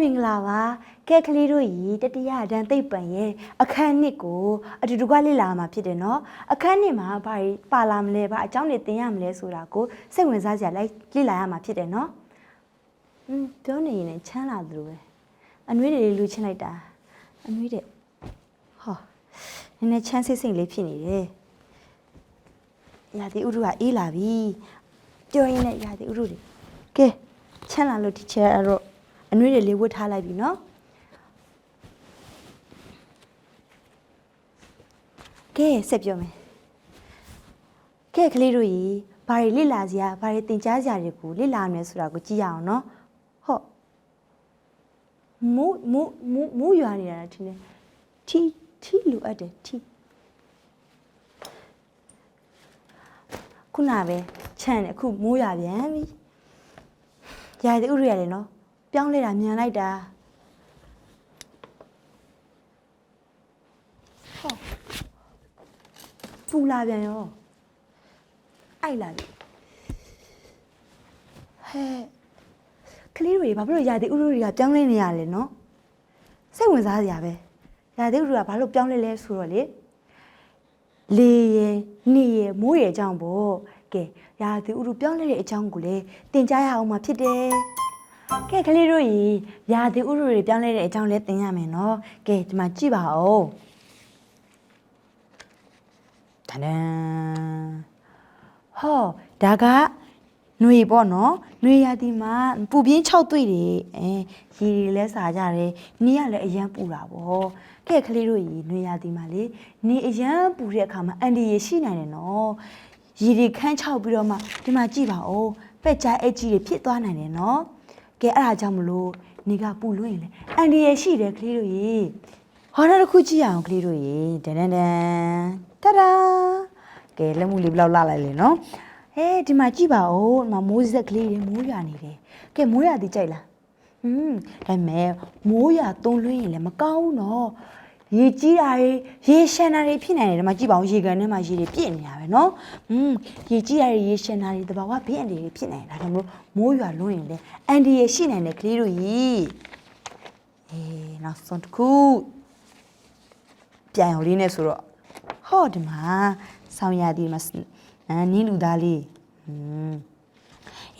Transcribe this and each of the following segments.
မင်္ဂလာပါကဲကလေးတို့ရီတတိယဒန်သိပ်ပံရဲ့အခန်းနှစ်ကိုအတူတကွလေ့လာမှာဖြစ်တယ်နော်အခန်းနှစ်မှာဘာတွေပါလာမလဲဘာအကြောင်းတွေသင်ရမလဲဆိုတာကိုစိတ်ဝင်စားစရာလိုက်လေ့လာရမှာဖြစ်တယ်နော်อืมပြောနေရင်လည်းချမ်းလာသလိုပဲအနှွေးတွေလူချင်းလိုက်တာအနှွေးတဲ့ဟောနည်းနည်းချမ်းစိတ်စိတ်လေးဖြစ်နေတယ်ရာသီဥတုကအေးလာပြီပြောရင်းနဲ့ရာသီဥတုတွေကဲချမ်းလာလို့ဒီချဲအဲ့တော့ အနှွေးတွေလေးဝတ်ထားလိုက်ပြီနော်ကဲဆက်ပြောမယ်ကဲကလေးတို့ကြီးဘာတွေလေ့လာစရာဘာတွေသင်ကြားစရာတွေကိုလေ့လာမယ်ဆိုတာကိုကြည့်ရအောင်နော်ဟုတ်မူးမူးမူးမူးရွာနေတာထင်တယ်ထီထီလိုအပ်တယ်ထီခုနပဲခြံတယ်အခုမိုးရွာပြန်ပြီရာသီဥတုရတယ်နော် ပြောင်းလဲတာမြန်လိုက်တာဟုတ်ပူလာပြန်ရောအိုက်လာပြီဟဲ့ကလေးတွေဘာဖြစ်လို့ရာသီဥတုတွေကပြောင်းလဲနေရလဲနော်စိတ်ဝင်စားစရာပဲရာသီဥတုကဘာလို့ပြောင်းလဲလဲဆိုတော့လေလေရယ်နေရယ်မိုးရယ်အကြောင်းပေါ့ကဲရာသီဥတုပြောင်းလဲတဲ့အကြောင်းကိုလေသင်ကြားရအောင်မှာဖြစ်တယ် ကဲကလေးတို့ရေရာသီဥတုတွေပြောင်းလဲတဲ့အကြောင်းလဲသင်ရမယ်နော်ကဲဒီမှာကြည့်ပါဦး တန်တန်ဟောဒါကຫນွေပေါ့နော်ຫນွေရာသီမှာပူပြင်း6တွေ့တွေအဲရေတွေလဲစားကြတယ်နီးကလည်းအရန်ပူတာပေါ့ကဲကလေးတို့ရေຫນွေရာသီမှာလေနီးအရန်ပူတဲ့အခါမှာအန်ဒီရေရှိနိုင်တယ်နော်ရေတွေခန်းချောက်ပြီးတော့မှဒီမှာကြည့်ပါဦးပက်ကြားအက်ကြီးတွေဖြစ်သွားနိုင်တယ်နော် ကဲအဲ့ဒါကြောင့်မလို့နေကပူလို့ရင်လေအန်ဒီရေရှိတယ်ကလေးတို့ရေဟောနောက်တစ်ခုကြည့်ရအောင်ကလေးတို့ရေဒန်ဒန်ဒန်တဒါကဲလက်မှုလေးဘယ်လောက်လှလိုက်လဲနော်ဟဲဒီမှာကြည့်ပါဦးဒီမှာမိုးစက်ကလေးတွေမိုးရွာနေတယ်ကဲမိုးရွာသည်ကြိုက်လားဟွန်းဒါပေမဲ့မိုးရွာသုံးလွှင်းရင်လည်းမကောင်းဘူးနော် ရေကြီးတာတွေရေရှမ်းတာတွေဖြစ်နိုင်တယ်ဒီမှာကြည့်ပါဦးရေကန်ထဲမှာရေတွေပြည့်နေတာပဲနော်อืมရေကြီးတာတွေရေရှမ်းတာတွေတဘာဝဘေးအန္တရာယ်တွေဖြစ်နိုင်တယ်ဒါကြောင့်မလို့မိုးရွာလွှင်းရင်လည်းအန္တရာယ်ရှိနိုင်တယ်ကလေးတို့ကြီးအေးနောက်ဆုံးတစ်ခု ပြန်ရုံလေးနဲ့ဆိုတော့ဟောဒီမှာဆောင်းရသည်မှာအနင်းလူသားလေးอืม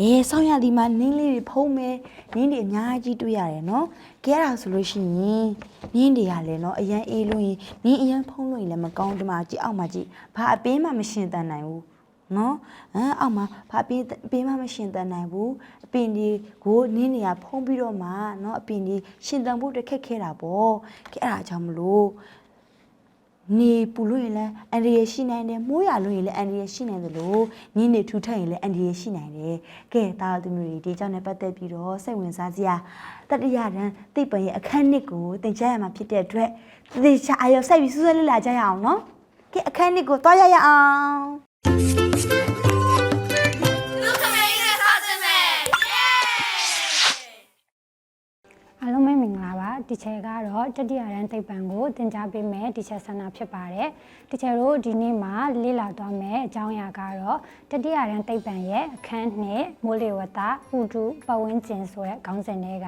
အေးဆောင်းရသည်မှာနင်းလေးတွေဖုံးမယ်နင်းတွေအများကြီးတွေ့ရတယ်နော်ကဲအဲ့ဒါဆိုလို့ရှိရင်နင်းတွေကလည်းနော်အရန်အေးလို့ရင်နင်းအရန်ဖုံးလို့ရင်လည်းမကောင်းဒီမှာကြည့်အောက်မှာကြည့်ဘာအပင်းမှမရှင်တန်နိုင်ဘူးနော်အဲအောက်မှာဘာအပင်းအပင်းမှမရှင်တန်နိုင်ဘူးအပင်ဒီကိုနင်းတွေကဖုံးပြီးတော့မှနော်အပင်ဒီရှင်တန်ဖို့တခက်ခဲတာပေါ့ကဲအဲ့ဒါကြောင့်မလို့ နေပူလို့ရင်လည်းအန်ဒီရရှိနိုင်တယ်မိုးရလို့ရင်လည်းအန်ဒီရရှိနိုင်တယ်လို့ညင်းနေထူထပ်ရင်လည်းအန်ဒီရရှိနိုင်တယ်ကဲတာသူမျိုးတွေဒီကြောင့်လည်းပတ်သက်ပြီးတော့စိတ်ဝင်စားစရာတတိယတန်းသိပ္ပံရဲ့အခန်းနှစ်ကိုသင်ကြားရမှာဖြစ်တဲ့အတွက်သေချာအယောစိုက်ပြီးစူးစမ်းလေ့လာကြရအောင်နော်ကဲအခန်းနှစ်ကိုတွားရရအောင် အားလုံးပဲမင်္ဂလာပါဒီချေကတော့တတိယရန်သိပ္ပံကိုသင်ကြားပေးမယ်ဒီချေဆန္ဒဖြစ်ပါတယ်ဒီချေတို့ဒီနေ့မှာလေ့လာသွားမယ်အကြောင်းအရာကတော့တတိယရန်သိပ္ပံရဲ့အခန်းနှစ်မိုးလေဝသဥတုပတ်ဝန်းကျင်ဆိုတဲ့ခေါင်းစဉ်တွေက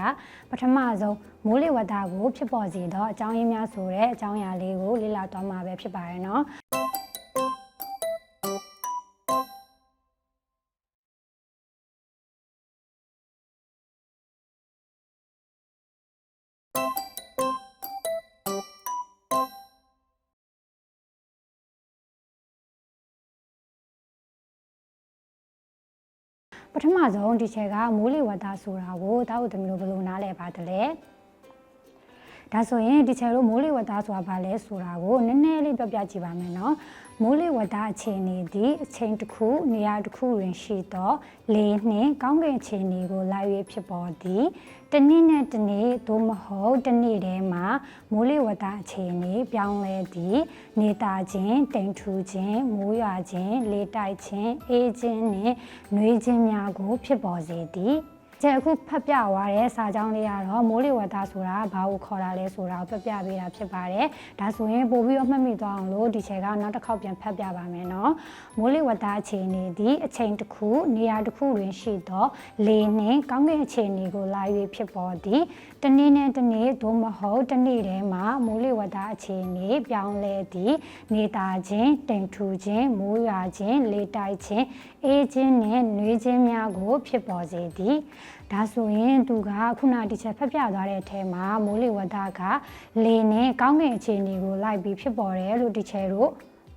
ပထမဆုံးမိုးလေဝသကိုဖြစ်ပေါ်စေသောအကြောင်းရင်းများဆိုတဲ့အကြောင်းအရာလေးကိုလေ့လာသွားမှာပဲဖြစ်ပါတယ်နော် ပထမဆုံးဒီချက်ကမိုးလေဝသဆိုတာကိုတာဝတ္တမျိုးဘယ်လိုနားလည်ပါသလဲ ဒါဆိုရင်ဒီချယ်တို့မိုးလေဝသဆိုတာဘာလဲဆိုတာကိုနည်းနည်းလေးပြောပြကြည့်ပါမယ်နော်မိုးလေဝသအခြေအနေဒီအချိန်တစ်ခုနေရာတစ်ခုတွင်ရှိသောလေနှင့်ကောင်းကင်အခြေအနေကိုလိုက်၍ဖြစ်ပေါ်သည်တနေ့နဲ့တနေ့သို့မဟုတ်တနေ့တည်းမှာမိုးလေဝသအခြေအနေပြောင်းလဲသည်နေတာခြင်းတိမ်ထူခြင်းမိုးရွာခြင်းလေတိုက်ခြင်းအေးခြင်းနှင့်နှွေးခြင်းများကိုဖြစ်ပေါ်စေသည် ကျအခုဖတ်ပြသွားတဲ့စာကြောင်းလေးကတော့မိုးလေဝသဆိုတာဘာကိုခေါ်တာလဲဆိုတာကိုပြပြပေးတာဖြစ်ပါတယ်ဒါဆိုရင်ပို့ပြီးတော့မှတ်မိသွားအောင်လို့ဒီချက်ကနောက်တစ်ခေါက်ပြန်ဖတ်ပြပါမယ်နော်မိုးလေဝသအခြေအနေဒီအချိန်တစ်ခုနေရာတစ်ခုတွင်ရှိသောလေနှင့်ကောင်းကင်အခြေအနေကိုလာ၍ဖြစ်ပေါ်သည်တနေ့နဲ့တနေ့သို့မဟုတ်တစ်နေ့တည်းမှာမိုးလေဝသအခြေအနေပြောင်းလဲသည်နေတာချင်းတိမ်ထူခြင်းမိုးရွာခြင်းလေတိုက်ခြင်းအေးခြင်းနဲ့နှွေးခြင်းများကိုဖြစ်ပေါ်စေသည်ဒါဆိုရင်သူကခုနဒီချက်ဖက်ပြသွားတဲ့အထဲမှာမိုးလေဝသကလေနဲ့ကောင်းကင်အခြေအနေကိုလိုက်ပြီးဖြစ်ပေါ်တယ်လို့ဒီချက်တို့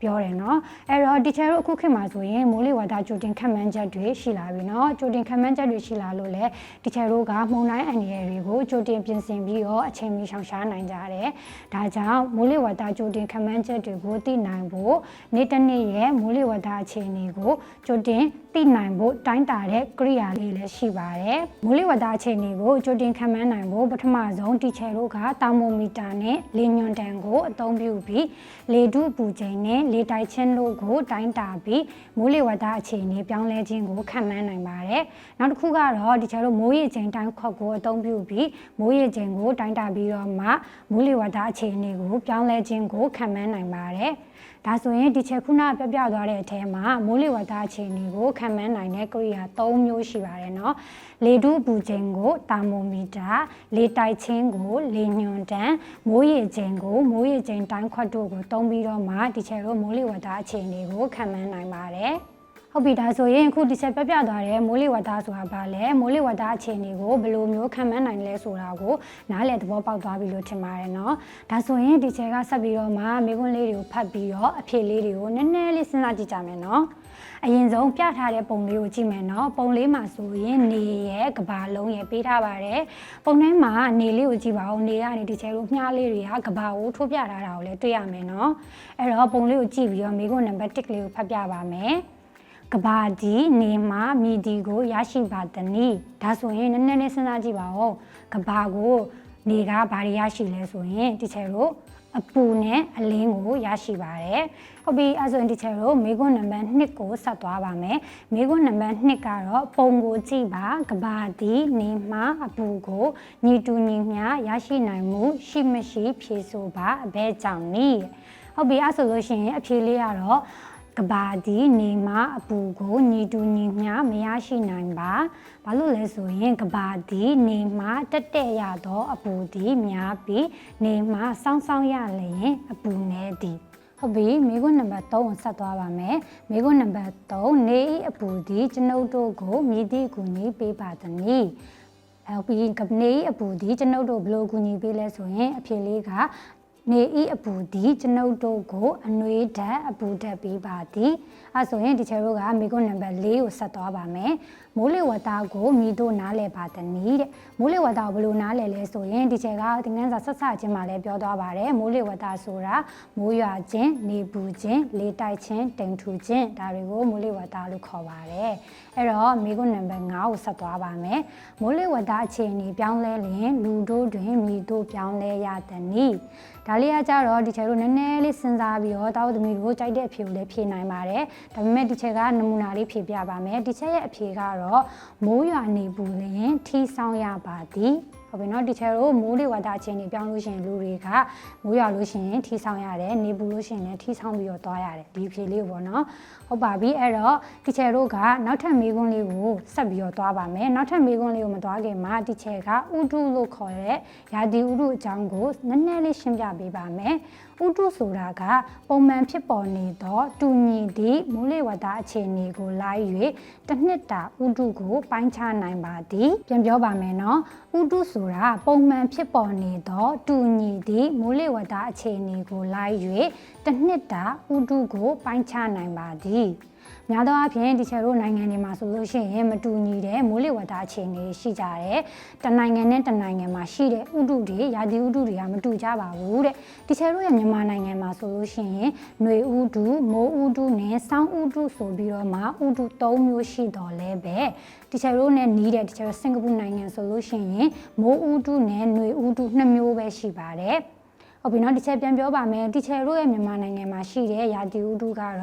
ပြောတယ်နော်အဲ့တော့ teacher တို့အခုခေတ်မှာဆိုရင်မိုးလေဝသကြိုတင်ခန့်မှန်းချက်တွေရှိလာပြီနော်ကြိုတင်ခန့်မှန်းချက်တွေရှိလာလို့လည်း teacher တို့ကမုန်တိုင်းအန္တရာယ်တွေကိုကြိုတင်ပြင်ဆင်ပြီးတော့အချိန်မီရှောင်ရှားနိုင်ကြတယ်ဒါကြောင့်မိုးလေဝသကြိုတင်ခန့်မှန်းချက်တွေကိုသိနိုင်ဖို့နေ့တစ်နေ့ရဲ့မိုးလေဝသအခြေအနေကိုကြိုတင်သိနိုင်ဖို့တိုင်းတာတဲ့ကိရိယာလေးလည်းရှိပါတယ်မိုးလေဝသအခြေအနေကိုကြိုတင်ခန့်မှန်းနိုင်ဖို့ပထမဆုံး teacher တို့ကတာမိုမီတာနဲ့လေညွန်တန်ကိုအသုံးပြုပြီးလေထုပူချိန်နဲ့လေတိုက်ချင်းတို့ကိုတိုင်းတာပြီးမိုးလေဝသအခြေအနေပြောင်းလဲခြင်းကိုခန့်မှန်းနိုင်ပါတယ်။နောက်တစ်ခုကတော့ဒီချာတို့မိုးရေချိန်တိုင်းခွက်ကိုအသုံးပြုပြီးမိုးရေချိန်ကိုတိုင်းတာပြီးတော့မှမိုးလေဝသအခြေအနေကိုပြောင်းလဲခြင်းကိုခန့်မှန်းနိုင်ပါတယ်။ ဒါဆိုရင်ဒီချက်ခုနပြပြသွားတဲ့အထဲမှာမိုးလေဝသအခြေအနေကိုခံမှန်းနိုင်တဲ့ကိရိယာ၃မျိုးရှိပါတယ်နော်လေတုပူချိန်ကိုတာမိုမီတာလေတိုက်ချင်းကိုလေညွန်တန်းမိုးရေချိန်ကိုမိုးရေချိန်တိုင်းခွတ်တို့ကိုသုံးပြီးတော့မှဒီချက်တို့မိုးလေဝသအခြေအနေကိုခံမှန်းနိုင်ပါတယ် ဟုတ်ပြီဒါဆိုရင်အခုဒီချက်ပြပြသွားတဲ့မိုးလေဝသဆိုတာဘာလဲမိုးလေဝသအခြေအနေကိုဘယ်လိုမျိုးခံမှန်းနိုင်လဲဆိုတာကိုနားလည်သဘောပေါက်သွားပြီလို့ထင်ပါတယ်เนาะဒါဆိုရင်ဒီချက်ကဆက်ပြီးတော့မှမိခွန်းလေးတွေကိုဖတ်ပြီးတော့အဖြေလေးတွေကိုနည်းနည်းလေးစဉ်းစားကြည့်ကြမယ်เนาะအရင်ဆုံးပြထားတဲ့ပုံလေးကိုကြည့်မယ်เนาะပုံလေးမှာဆိုရင်နေရဲ့ကဘာလုံးရဲ့ပေးထားပါတယ်ပုံထဲမှာနေလေးကိုကြည့်ပါဦးနေကနေဒီချက်တို့မြားလေးတွေကကဘာကိုထိုးပြထားတာကိုလည်းတွေ့ရမယ်เนาะအဲ့တော့ပုံလေးကိုကြည့်ပြီးတော့မိခွန်းနံပါတ်1ကလေးကိုဖတ်ပြပါမယ် ကဘာဒီနေမှာမြည်ဒီကိုရရှိပါသည်နီဒါဆိုရင်နည်းနည်းလေးစဉ်းစားကြည့်ပါဦးကဘာကိုနေကဘာတွေရရှိလဲဆိုရင်ဒီချက်တို့အပူနဲ့အလင်းကိုရရှိပါတယ်ဟုတ်ပြီအဲဆိုရင်ဒီချက်တို့မေကွန်းနံပါတ်2ကိုဆက်သွားပါမယ်မေကွန်းနံပါတ်2ကတော့ပုံကိုကြည့်ပါကဘာဒီနေမှာအပူကိုညီတူညီမျှရရှိနိုင်မှုရှိမရှိဖြေဆိုပါအဘဲကြောင့်နီးဟုတ်ပြီအဲဆိုလို့ရှိရင်အဖြေလေးကတော့ ကဘာဒီနေမှာအပူကိုညီတူညီမျှမရရှိနိုင်ပါဘာလို့လဲဆိုရင်ကဘာဒီနေမှာတက်တက်ရသောအပူဒီများပြီးနေမှာစောင်းစောင်းရလျင်အပူနည်းသည်ဟုတ်ပြီမိခွန်းနံပါတ်3ကိုဆက်သွားပါမယ်မိခွန်းနံပါတ်3နေဤအပူဒီကျွန်ုပ်တို့ကိုမြည်သည့်ကူညီပေးပါသည်နီအဲ့ပြီးကနေဤအပူဒီကျွန်ုပ်တို့ဘယ်လိုကူညီပေးလဲဆိုရင်အဖြေလေးက နေဤအပူသည်ကျွန်ုပ်တို့ကိုအနှွေးဓာတ်အပူဓာတ်ပေးပါသည်အဲဆိုရင်ဒီချယ်တို့ကမိကုန်းနံပါတ်၄ကိုဆက်သွားပါမယ်မိုးလေဝသကိုမိတို့နားလည်ပါသည်နီးတဲ့မိုးလေဝသကိုဘယ်လိုနားလည်လဲဆိုရင်ဒီချက်ကသင်ခန်းစာဆက်ဆချင်းမှာလည်းပြောသွားပါတယ်မိုးလေဝသဆိုတာမိုးရွာခြင်းနေပူခြင်းလေတိုက်ခြင်းတိမ်ထူခြင်းဒါတွေကိုမိုးလေဝသလို့ခေါ်ပါတယ်အဲ့တော့မိကုန်းနံပါတ်5ကိုဆက်သွားပါမယ်မိုးလေဝသအခြေအနေပြောင်းလဲရင်လူတို့တွင်မိတို့ပြောင်းလဲရသည်နီး ဒါလေးကကြတော့ဒီချက်တို့နည်းနည်းလေးစဉ်းစားပြီးတော့တာဝသမီးတို့ကြိုက်တဲ့အဖြေကိုလည်းဖြေနိုင်ပါတယ်ဒါပေမဲ့ဒီချက်ကနမူနာလေးဖြေပြပါမယ်ဒီချက်ရဲ့အဖြေကတော့မိုးရွာနေပူလျင်ထီဆောင်ရပါသည်ဟုတ်ပြီနော်ဒီချက်တို့မိုးလေဝသအခြေအနေပြောင်းလို့ရှိရင်လူတွေကမိုးရွာလို့ရှိရင်ထီဆောင်ရတယ်နေပူလို့ရှိရင်လည်းထီဆောင်ပြီးတော့သွားရတယ်ဒီဖြေလေးပေါ့နော်ဟုတ်ပါပြီအဲ့တော့ဒီချက်တို့ကနောက်ထပ်မေးခွန်းလေးကိုဆက်ပြီးတော့သွားပါမယ်နောက်ထပ်မေးခွန်းလေးကိုမသွားခင်မှာဒီချက်ကဥတုလို့ခေါ်တဲ့ယာတီဥတုအကြောင်းကိုနည်းနည်းလေးရှင်းပြပေးပါမယ်ဥတုဆိုတာကပုံမှန်ဖြစ်ပေါ်နေသောတူညီသည့်မိုးလေဝသအခြေအနေကိုလိုက်၍တစ်နှစ်တာဥတုကို ပိုင်းခြားနိုင်ပါသည်ပြန်ပြောပါမယ်နော်ဥတုဆိုတာပုံမှန်ဖြစ်ပေါ်နေသောတူညီသည့်မိုးလေဝသအခြေအနေကိုလိုက်၍တစ်နှစ်တာဥတုကို ပိုင်းခြားနိုင်ပါသညများသောအားဖြင့်ဒီချက်တို့နိုင်ငံတွေမှာဆိုလို့ရှိရင်မတူညီတဲ့မိုးလေဝသအခြေအနေရှိကြတယ်။တနိုင်ငံနဲ့တနိုင်ငံမှာရှိတဲ့ဥတုတွေရာသီဥတုတွေကမတူကြပါဘူးတဲ့။ဒီချက်တို့ရဲ့မြန်မာနိုင်ငံမှာဆိုလို့ရှိရင်ຫນွေဥတု၊မိုးဥတုနဲ့စောင်းဥတုဆိုပြီးတော့မှဥတု၃မျိုးရှိတော်လဲပဲ။ဒီချက်တို့နဲ့နီးတဲ့ဒီချက်စင်ကာပူနိုင်ငံဆိုလို့ရှိရင်မိုးဥတုနဲ့ຫນွေဥတုနှစ်မျိုးပဲရှိပါတယ်။ ဟုတ်ပြီနော်ဒီချက်ပြန်ပြောပါမယ်ဒီချက်တို့ရဲ့မြန်မာနိုင်ငံမှာရှိတဲ့ရာသီဥတုကတော့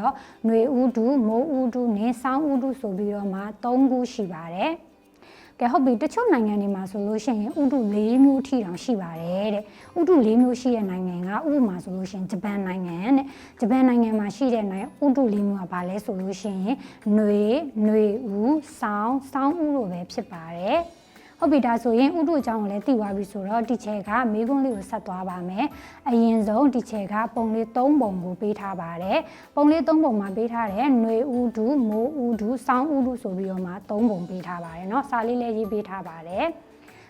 ຫນွေဥတုမိုးဥတုနဲ့ဆောင်းဥတုဆိုပြီးတော့မှ၃ခုရှိပါတယ် ကဲဟုတ်ပြီတချို့နိုင်ငံတွေမှာဆိုလို့ရှိရင်ဥတု၄မျိုးအထိတောင်ရှိပါတယ်တဲ့ဥတု၄မျိုးရှိတဲ့နိုင်ငံကဥပမာဆိုလို့ရှိရင်ဂျပန်နိုင်ငံတဲ့ဂျပန်နိုင်ငံမှာရှိတဲ့နိုင်ငံဥတု၄မျိုးကဘာလဲဆိုလို့ရှိရင်ຫນွေຫນွေဦးစောင်းစောင်းဦးလိုပဲဖြစ်ပါတယ် ဟုတ်ပြီဒါဆိုရင်ဥတုအကြောင်းကိုလည်းသိသွားပြီဆိုတော့ဒီချက်ကမေးခွန်းလေးကိုဆက်သွားပါမယ်။အရင်ဆုံးဒီချက်ကပုံလေး၃ပုံကိုပေးထားပါတယ်။ပုံလေး၃ပုံမှာပေးထားတယ်ຫນွေဥတုမိုးဥတုစောင်းဥတုဆိုပြီးတော့မှ၃ပုံပေးထားပါတယ်เนาะစာလေးလည်းရေးပေးထားပါတယ်။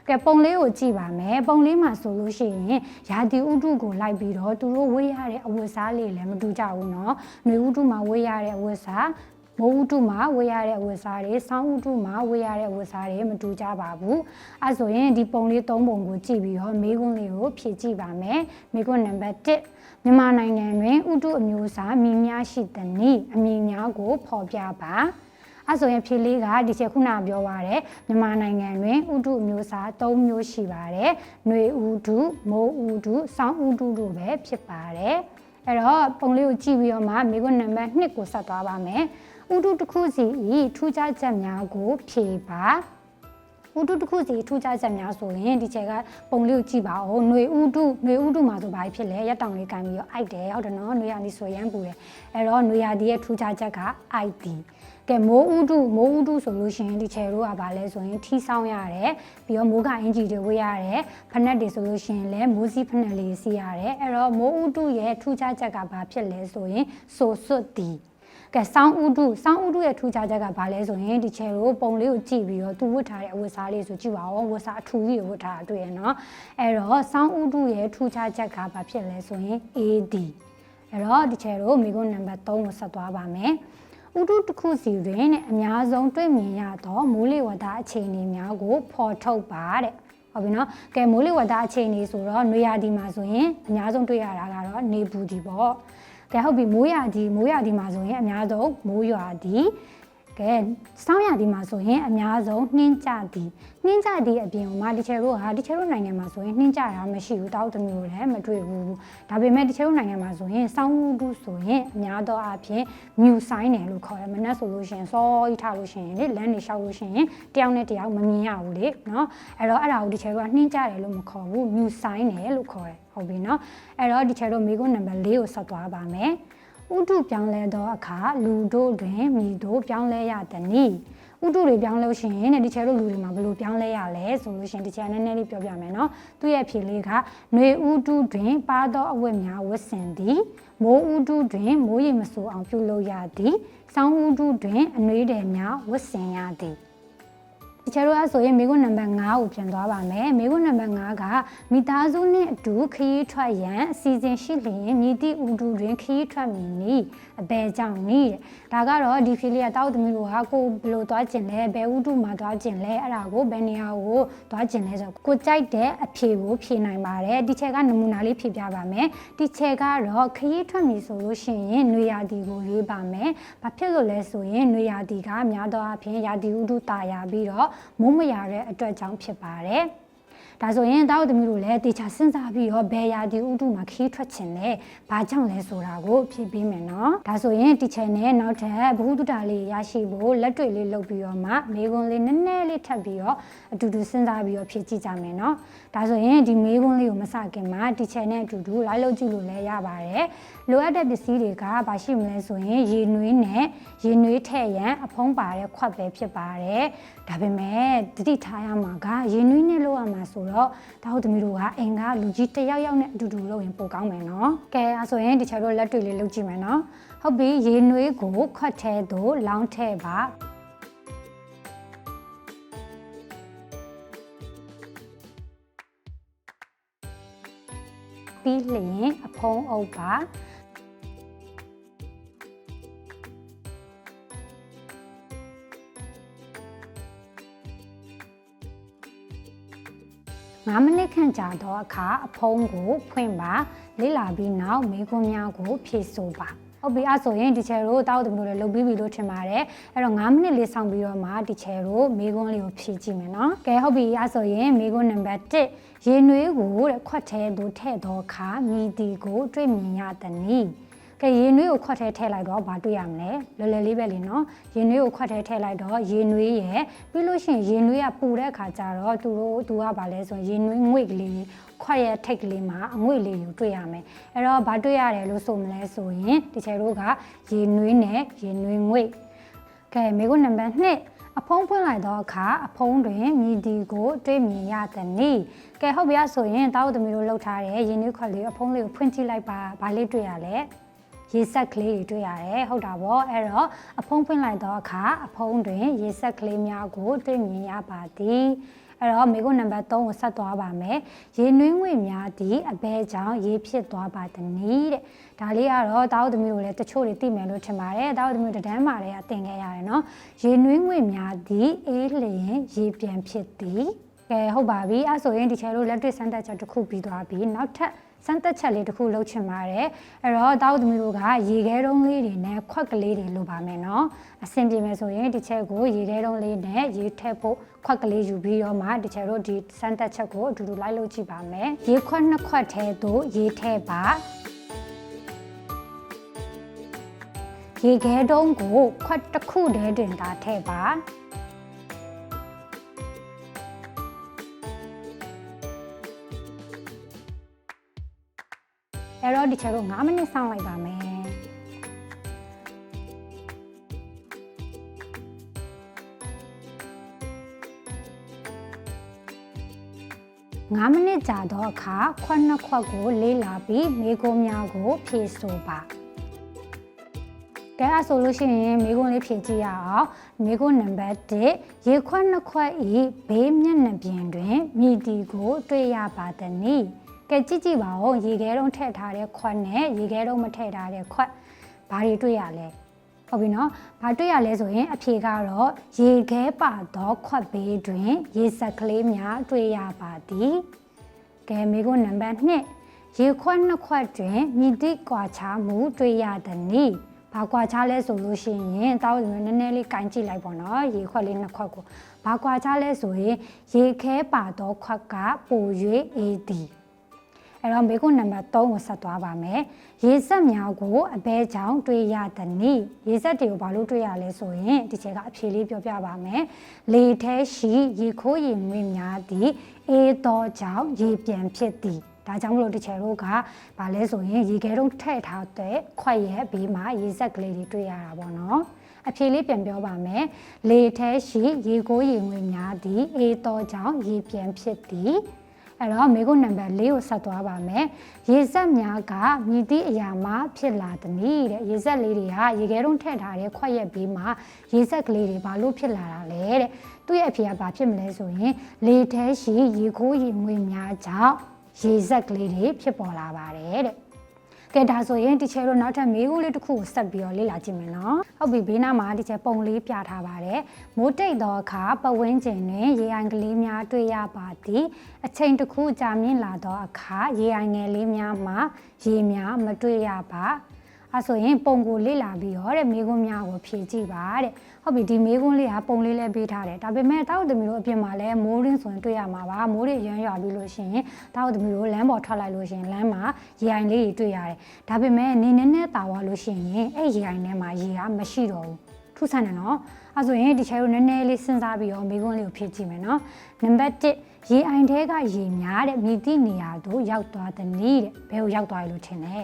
ကဲပုံလေးကိုကြည့်ပါမယ်ပုံလေးမှာဆိုလို့ရှိရင်ရာသီဥတုကိုလိုက်ပြီးတော့သူတို့ဝေးရတဲ့အဝတ်စားလေးလည်းမတူကြဘူးเนาะຫນွေဥတုမှာဝေးရတဲ့အဝတ်စား မိုးဥတုမှာဝေးရတဲ့အဝတ်စားတွေဆောင်းဥတုမှာဝေးရတဲ့အဝတ်စားတွေမတူကြပါဘူးအဲဆိုရင်ဒီပုံလေး၃ပုံကိုကြည့်ပြီးတော့မေးခွန်းလေးကိုဖြည့်ကြည့်ပါမယ်မေးခွန်းနံပါတ်1မြန်မာနိုင်ငံတွင်ဥတုအမျိုးအစားမြည်များရှိသနည်းအမည်များကို ဖော်ပြပါအဲဆိုရင်ဖြေလေးကဒီချက်ခုနပြောပါရယ်မြန်မာနိုင်ငံတွင်ဥတုအမျိုးအစား၃မျိုးရှိပါတယ်။ຫນွေဥတု၊မိုးဥတု၊ဆောင်းဥတုတို့ပဲဖြစ်ပါတယ်။အဲ့တော့ပုံလေးကိုကြည့်ပြီးတော့မှမိခွန်းနံပါတ်2ကိုဆက်သွားပါမယ်။ ဥတုတစ်ခုစီဤထူးခြားချက်များကိုဖြေပါ။ဥတုတစ်ခုစီထူးခြားချက်များဆိုရင်ဒီချက်ကပုံလေးကိုကြည့်ပါဦး။ຫນွေဥတုຫນွေဥတုမှာဆိုဘာဖြစ်လဲရက်တောင်လေးကန်ပြီးတော့အိုက်တယ်ဟုတ်တယ်နော်။ຫນွေရာသီဆိုရမ်းပူတယ်။အဲ့တော့ຫນွေရာသီရဲ့ထူးခြားချက်ကအိုက်တီ။ကဲမိုးဥတုမိုးဥတုဆိုလို့ရှိရင်ဒီချယ်တို့ကဘာလဲဆိုရင်ထီဆောင်ရတယ်ပြီးတော့မိုးကအင်ဂျီတွေဝေးရတယ်ဖနက်တွေဆိုလို့ရှိရင်လည်းမိုးစီးဖနက်လေးစီးရတယ်အဲ့တော့မိုးဥတုရဲ့ထူးခြားချက်ကဘာဖြစ်လဲဆိုရင်ဆိုစွတ်တီ ကဲစောင်းဥတုစောင်းဥတုရဲ့ထူးခြားချက်ကဘာလဲဆိုရင်ဒီချယ်တို့ပုံလေးကိုကြည့်ပြီးတော့သူဝတ်ထားတဲ့အဝတ်စားလေးဆိုကြည့်ပါဦးဝတ်စားအထူကြီးကိုဝတ်ထားတာတွေ့ရနော်အဲ့တော့စောင်းဥတုရဲ့ထူးခြားချက်ကဘာဖြစ်လဲဆိုရင် AD အဲ့တော့ဒီချယ်တို့မိကုန်းနံပါတ်3ကိုဆက်သွားပါမယ်ဥတုတစ်ခုစီတွင်တဲ့အများဆုံးတွေ့မြင်ရသောမိုးလေဝသအခြေအနေများကိုဖော်ထုတ်ပါတဲ့ဟုတ်ပြီနော်ကဲမိုးလေဝသအခြေအနေဆိုတော့နွေရာသီမှာဆိုရင်အများဆုံးတွေ့ရတာကတော့နေပူဒီပေါ့ ကဲဟုတ်ပြီမိုးရာသီမိုးရာသီမှာဆိုရင်အများဆုံးမိုးရွာသီကဲစောင်းရာသီမှာဆိုရင်အများဆုံးနှင်းကြသည်နှင်းကြသည်အပြင်မှာဒီချယ်တို့ဟာဒီချယ်တို့နိုင်ငံမှာဆိုရင်နှင်းကြတာမရှိဘူးတောက်သမီးတို့လည်းမတွေ့ဘူးဒါပေမဲ့ဒီချယ်တို့နိုင်ငံမှာဆိုရင်စောင်းဥတုဆိုရင်အများသောအားဖြင့်မြူဆိုင်တယ်လို့ခေါ်တယ်မနက်ဆိုလို့ရှိရင်စောကြီးထားလို့ရှိရင်လေလမ်းတွေလျှောက်လို့ရှိရင်တယောက်နဲ့တယောက်မမြင်ရဘူးလေနော်အဲ့တော့အဲ့ဒါကိုဒီချယ်တို့ကနှင်းကြတယ်လို့မခေါ်ဘူးမြူဆိုင်တယ်လို့ခေါ်တယ် ဟုတ်ပြီနော်အဲ့တော့ဒီချယ်တို့မိကုန်းနံပါတ်၄ကိုဆက်သွားပါမယ်ဥတုပြောင်းလဲသောအခါလူတို့တွင်မိတို့ပြောင်းလဲရသည်နည်းဥတုတွေပြောင်းလို့ရှိရင်တဲ့ဒီချဲတို့လူတွေမှာဘယ်လိုပြောင်းလဲရလဲဆိုလို့ရှိရင်ဒီချဲနည်းနည်းလေးပြောပြမယ်နော်သူ့ရဲ့ဖြေလေးကຫນွေဥတုတွင်ပါသောအဝတ်များဝတ်ဆင်သည်မိုးဥတုတွင်မိုးရေမဆိုးအောင်ပြုလုပ်ရသည်ဆောင်းဥတုတွင်အနှွေးတယ်များဝတ်ဆင်ရသည် ဒီချဲတို့အဆိုရင်မိကုန်းနံပါတ်5ကိုပြန်သွားပါမယ်မိကုန်းနံပါတ်5ကမိသားစုနှင့်အတူခရီးထွက်ရန်အစီအစဉ်ရှိလျင်မြည်သည့်ဥတုတွင်ခရီးထွက်မည်နည်းအဘယ်ကြောင့်နည်းတဲ့ဒါကတော့ဒီဖီလီယာတောက်သမီးတို့ကကိုဘယ်လိုသွားကျင်လဲဘယ်ဥတုမှာသွားကျင်လဲအဲ့ဒါကိုဘယ်နေရာကိုသွားကျင်လဲဆိုတော့ကိုကြိုက်တဲ့အဖြေကိုဖြေနိုင်ပါတယ်ဒီချက်ကနမူနာလေးဖြေပြပါမယ်ဒီချက်ကတော့ခရီးထွက်မည်ဆိုလို့ရှိရင်နွေရာသီကိုရွေးပါမယ်ဘာဖြစ်လို့လဲဆိုရင်နွေရာသီကများသောအားဖြင့်ရာသီဥတုတာယာပြီးတော့မိုးမရတဲ့အတွက်ကြောင့်ဖြစ်ပါတယ်ဒါဆိုရင်တောက်သမီးတို့လည်းတေချာစဉ်းစားပြီးတော့ဘယ်ရာဒီဥတုမှာခီးထွက်ချင်လဲဘာကြောင့်လဲဆိုတာကိုဖြည့်ပေးမယ်နော်ဒါဆိုရင်ဒီ channel နောက်ထပ်ဘ ഹു တုတာလေးရရှိဖို့လက်တွေ့လေးလုပ်ပြီးတော့မှမေခွန်းလေးနည်းနည်းလေးထပ်ပြီးတော့အတူတူစဉ်းစားပြီးတော့ဖြည့်ကြည့်ကြမယ်နော်ဒါဆိုရင်ဒီမေခွန်းလေးကိုမစခင်မှာဒီ channel အတူတူ live လုပ်ကြည့်လို့လည်းရပါတယ်လိုအပ်တဲ့ပစ္စည်းတွေကဘာရှိမလဲဆိုရင်ရေနွေးနဲ့ရေနွေးထည့်ရန်အဖုံးပါတဲ့ခွက်ပဲဖြစ်ပါတယ်ဒါပေမဲ့တတိထားရမှာကရေနွေးနဲ့လုပ်ရမှာဆိုတော့တာဟုတ်သမီးတို့ကအိမ်ကလူကြီးတစ်ယောက်ယောက်နဲ့အတူတူလုပ်ရင်ပိုကောင်းမယ်နော်ကဲအဲဆိုရင်ဒီချက်တို့လက်တွေ့လေးလုပ်ကြည့်မယ်နော်ဟုတ်ပြီရေနွေးကိုခွက်ထဲသို့လောင်းထည့်ပါပြီးလျင်အဖုံးအုပ်ပါ 9မိနစ်ခန့်ကြာသောအခါအဖုံးကိုဖွင့်ပါလေ့လာပြီးနောက်မေးခွန်းများကိုဖြေဆိုပါဟုတ်ပြီအဲ့ဆိုရင်ဒီချယ်တို့တောက်တူတို့လည်းလုပ်ပြီးပြီလို့ထင်ပါတယ်အဲ့တော့9မိနစ်လေးဆောင်ပြီးတော့မှဒီချယ်တို့မေးခွန်းလေးကိုဖြေကြည့်မယ်နော်ကဲဟုတ်ပြီအဲ့ဆိုရင်မေးခွန်းနံပါတ်1ရေနွေးကိုတဲ့ခွက်ထဲသို့ထည့်သောအခါမြည်တီကို တွေ့မြင်ရသည်နည်း ကကဲရေနွေးကိုခွက်ထဲထည့်လိုက်တော့ဘာတွေ့ရမလဲလွယ်လွယ်လေးပဲလीနော်ရေနွေးကိုခွက်ထဲထည့်လိုက်တော့ရေနွေးရဲ့ပြီးလို့ရှိရင်ရေနွေးကပူတဲ့အခါကျတော့သူတို့သူကဘာလဲဆိုရင်ရေနွေးငွေ့ကလေးခွက်ရဲ့ထိတ်ကလေးမှာအငွေ့လေးကိုတွေ့ရမယ်အဲ့တော့ဘာတွေ့ရတယ်လို့ဆိုမလဲဆိုရင်ဒီချေတို့ကရေနွေးနဲ့ရေနွေးငွေ့ကဲမိကုနံပါတ်2အဖုံးဖွင့်လိုက်တော့အခါအဖုံးတွင်မြည်ဒီကိုတွေ့မြင်ရသည်နိကဲဟုတ်ပြီဆိုရင်တောက်သမီးတို့လှုပ်ထားတဲ့ရင်းနှီးခွက်လေးအဖုံးလေးကိုဖွင့်ကြည့်လိုက်ပါဘာလေးတွေ့ရလဲ ရေဆက်ကလေးတွေတွေ့ရတယ်ဟုတ်တာပေါ့အဲ့တော့အဖုံးဖွင့်လိုက်တော့အခါအဖုံးတွင် ရေဆက်ကလေးများကိုတွေ့မြင်ရပါသည်အဲ့တော့မိကုနံပါတ်3ကိုဆက်သွားပါမယ်ရေနွေးငွေများသည်အဘဲကြောင့်ရေဖြစ်သွားပါသည်နိတဲ့ဒါလေးကတော့တောက်သမီးတို့လည်းတချို့တွေသိမယ်လို့ထင်ပါတယ်တောက်သမီးတို့တန်းမာတွေကသင်ခဲ့ရတယ်နော်ရေနွေးငွေများသည်အေးလျင်ရေပြန်ဖြစ်သည်ကဲဟုတ်ပါပြီအဲ့ဆိုရင်ဒီချေတို့လက်တွေ့စမ်းသပ်ချက်တစ်ခုပြီးသွားပြီနောက်ထပ် စမ်းသက်ချက်လေးတစ်ခုလုပ်ချင်ပါတယ်အဲ့တော့တောက်သမီးတို့ကရေခဲတုံးလေးတွေနဲ့ခွက်ကလေးတွေလိုပါမယ်နော်အဆင်ပြေမယ်ဆိုရင်ဒီချက်ကိုရေခဲတုံးလေးနဲ့ရေထည့်ဖို့ခွက်ကလေးယူပြီးတော့မှဒီချက်တို့ဒီစမ်းသက်ချက်ကိုအတူတူလိုက်လုပ်ကြည့်ပါမယ်ရေခွက်နှစ်ခွက်ထဲသို့ရေထည့်ပါရေခဲတုံးကိုခွက်တစ်ခုတည်းတင်သာထည့်ပါ တော့ဒီချက်တို့9မိနစ်စောင့်လိုက်ပါမယ်9မိနစ်ကြာတော့အခါခွက်နှစ်ခွက်ကိုလေးလာပြီးမိကုံးများကို ဖြည့်ဆိုပါကဲအဲ့ဆိုလို့ရှိရင်မိကုံးလေးဖြည့်ကြည့်ရအောင်မိကုံးနံပါတ်1ရေခွက်နှစ်ခွက်ဤဘေးမျက်နှာပြင်တွင်မြည်တီကို တွေ့ရပါသည်နိ ကဲကြည့်ကြည့်ပါဦးရေခဲတုံးထည့်ထားတဲ့ခွက်နဲ့ရေခဲတုံးမထည့်ထားတဲ့ခွက်ဘာတွေတွေ့ရလဲဟုတ်ပြီနော်။ဘာတွေ့ရလဲဆိုရင်အဖြေကတော့ရေခဲပါသောခွက်ဘေးတွင်ရေစက်ကလေးများတွေ့ရပါသည်။ကဲမိကုနံပါတ်2ရေခွက်နှစ်ခွက်တွင်မြည်သည့်ကွာခြားမှုတွေ့ရသည်နိ။ဘာကွာခြားလဲဆိုလို့ရှိရင်တောက်နည်းနည်းလေးကင်ကြည့်လိုက်ပေါ့နော်။ရေခွက်လေးနှစ်ခွက်ကိုဘာကွာခြားလဲဆိုရင်ရေခဲပါသောခွက်ကပို၍အေးသည်။ အဲ့တော့မေကုနံပါတ်3ကိုဆက်သွားပါမယ်ရေစက်များကိုအဘဲချောင်းတွေးရသည်နိရေစက်တွေကိုဘာလို့တွေးရလဲဆိုရင်ဒီချက်ကအဖြေလေးပြောပြပါမယ်လေထဲရှိရေခိုးရေငွေများသည်အေးသောကြောင့်ရေပြန်ဖြစ်သည်ဒါကြောင့်မလို့ဒီချယ်တို့ကဗာလဲဆိုရင်ရေခဲတုံးထည့်ထားတဲ့ခွက်ရဲ့ဘေးမှာရေစက်ကလေးတွေတွေ့ရတာပေါ့နော်အဖြေလေးပြန်ပြောပါမယ်လေထဲရှိရေကိုးရေငွေများသည်အေးသောကြောင့်ရေပြန်ဖြစ်သည် အဲ့တော့မေကုနံပါတ်၄ကိုဆက်သွားပါမယ်ရေစက်များကမြည်သည့်အရာမှဖြစ်လာသည်နည်းတဲ့ရေစက်လေးတွေကရေခဲတုံးထည့်ထားတဲ့ခွက်ရက်ဘေးမှာရေစက်ကလေးတွေဘာလို့ဖြစ်လာတာလဲတဲ့သူ့ရဲ့အဖြေကဘာဖြစ်မလဲဆိုရင်လေထဲရှိရေခိုးရေငွေများကြောင့်ရေစက်ကလေးတွေဖြစ်ပေါ်လာပါတယ်တဲ့ ကဲဒါဆိုရင်ဒီချဲတို့နောက်ထပ်မေးခွန်းလေးတစ်ခုကိုဆက်ပြီးတော့လေ့လာကြည့်မယ်နော်ဟုတ်ပြီဘေးနားမှာဒီချဲပုံလေးပြထားပါတယ်မိုးတိတ်သောအခါပဝင်းကျင်တွင်ရေအိုင်ကလေးများတွေ့ရပါသည်အချိန်တစ်ခုကြာမြင့်လာသောအခါရေအိုင်ငယ်လေးများမှာရေများမတွေ့ရပါအဲဆိုရင်ပုံကိုလေ့လာပြီးတော့တဲ့မိကွန်းများကိုဖြည့်ကြည့်ပါတဲ့ ဟုတ်ပြီဒီမိကွန်းလေးကပုံလေးလည်းပေးထားတယ်ဒါပေမဲ့တောက်သမီးတို့အပြင်မှာလည်းမိုးရင်းဆိုရင်တွေ့ရမှာပါမိုးတွေရမ်းရွာပြီးလို့ရှိရင်တောက်သမီးတို့လမ်းပေါ်ထွက်လိုက်လို့ရှိရင်လမ်းမှာရေအိုင်လေးတွေတွေ့ရတယ်ဒါပေမဲ့နေနေနဲ့တာဝါလို့ရှိရင်အဲ့ရေအိုင်ထဲမှာရေကမရှိတော့ဘူးထူးဆန်းတယ်နော်အဲဆိုရင်ဒီချဲတို့နည်းနည်းလေးစဉ်းစားပြီးတော့မိကွန်းလေးကိုဖြည့်ကြည့်မယ်နော်နံပါတ်1ရေအိုင်ထဲကရေများတဲ့မြည်သည့်နေရာသို့ရောက်သွားတဲ့နည်းတဲ့ဘယ်ကိုရောက်သွားရလို့ထင်လဲ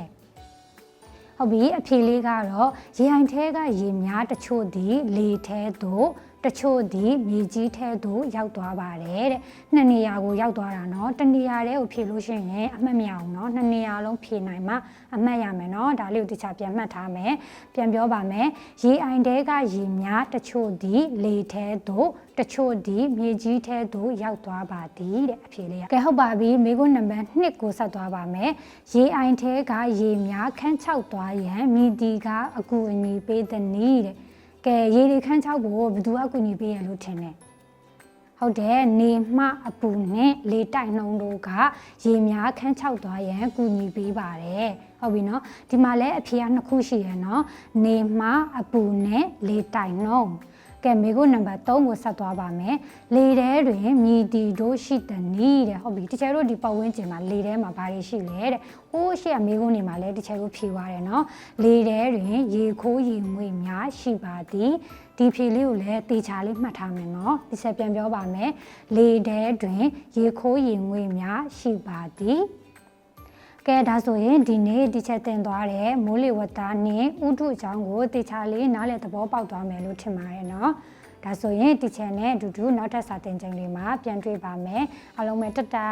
ဟုတ်ပြီအဖြေလေးကတော့ရေအိုင်ထဲကရေများတချို့သည်လေထဲသို့တ ချို့သည်မြေကြီးထဲသို့ရောက်သွားပါတယ်တဲ့နှစ်နေရာကိုရောက်သွားတာเนาะတနေရာတည်းကိုဖြေလို့ရှိရင်အမှတ်မရအောင်เนาะနှစ်နေရာလုံးဖြေနိုင်မှအမှတ်ရမယ်เนาะဒါလေးကိုတခြားပြန်မှတ်ထားမယ်ပြန်ပြောပါမယ်ရေအိုင်ထဲကရေများတချို့သည်လေထဲသို့တချို့သည်မြေကြီးထဲသို့ရောက်သွားပါသည်တဲ့အဖြေလေးကဲဟုတ်ပါပြီမိကုနံပါတ်2ကိုဆက်သွားပါမယ်ရေအိုင်ထဲကရေများခန်းချောက်သွားရန်မိတီကအကူအညီပေးသည်နည်းတဲ့ ကဲရေဒီခန်းချောက်ကိုဘယ်သူအကူအညီပေးရလို့ထင်လဲဟုတ်တယ်နေမှအပူနဲ့လေတိုက်နှုံတို့ကရေများခန်းချောက်သွားရန်ကူညီပေးပါတယ်ဟုတ်ပြီနော်ဒီမှာလည်းအဖြေကနှစ်ခုရှိရယ်နော်နေမှအပူနဲ့လေတိုက်နှုံ ကဲမေကုနံပါတ်3ကိုဆက်သွားပါမယ်လေထဲတွင်မြည်တီတို့ရှိတနီးတဲ့ဟုတ်ပြီတချယ်တို့ဒီပတ်ဝန်းကျင်မှာလေထဲမှာဘာတွေရှိလဲတဲ့ဟိုးရှေ့ကမေကုနေမှာလဲတချယ်တို့ဖြေသွားတယ်နော်လေထဲတွင်ရေခိုးရေငွေများရှိပါသည်ဒီဖြေလေးကိုလည်းတေချာလေးမှတ်ထားမယ်နော်ဒီဆက်ပြန်ပြောပါမယ်လေထဲတွင်ရေခိုးရေငွေများရှိပါသည် ကဲဒါဆိုရင်ဒီနေ့ဒီချက်တင်သွားတဲ့မိုးလေဝသနဲ့ဥထုအကြောင်းကိုတေချာလေးနားလည်သဘောပေါက်သွားမယ်လို့ထင်ပါတယ်နော်ဒါဆိုရင်ဒီချက်နဲ့အတူတူနောက်ထပ်စာသင်ချိန်လေးမှာပြန်တွေ့ပါမယ်အားလုံးပဲတတ်တာ